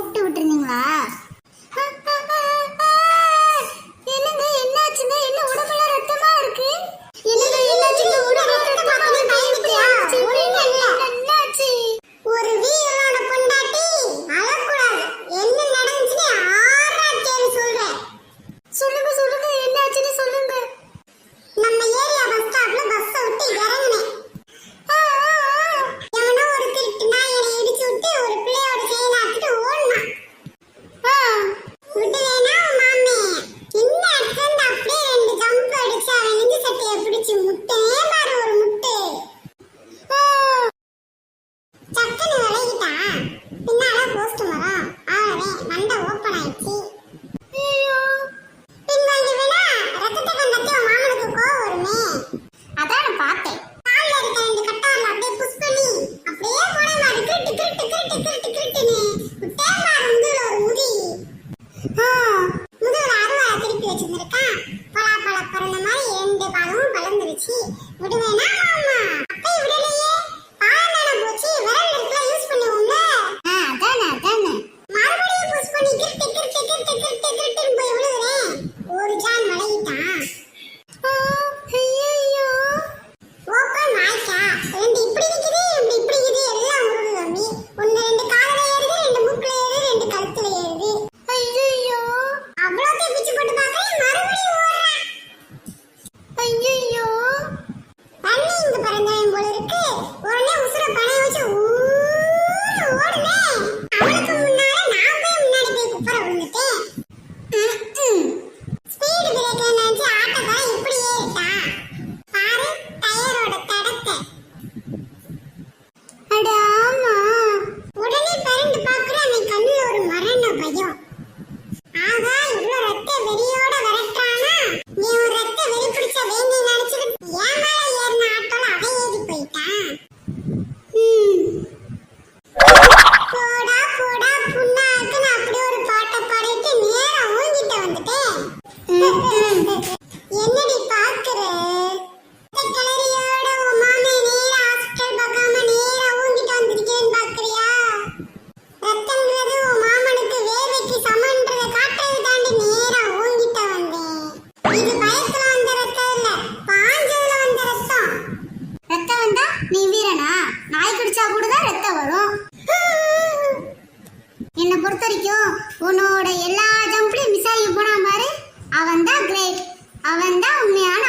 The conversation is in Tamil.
கூப்பிட்டு விட்டுருந்தீங்களா? சக்குன்னு விலகிட்டா பின்னால போஸ்ட் மரம் ஆகவே மண்டை ஓப்பன் ஆயிடுச்சு. வச்சிருந்திருக்கா? பலா பழ பிறந்த மாதிரி ரெண்டு பாலமும் பலந்துருச்சு விடுவேனா மாமா? vende in நீ வீரனா? நாய் கடிச்சா கூட தான் ரத்தம் வரும்? என்னை பொறுத்த வரைக்கும் உன்னோட எல்லா ஜம்ப்லையும் மிஸ் ஆகி போனா பாரு. அவன் தான் கிரேட் அவன் தான் உண்மையான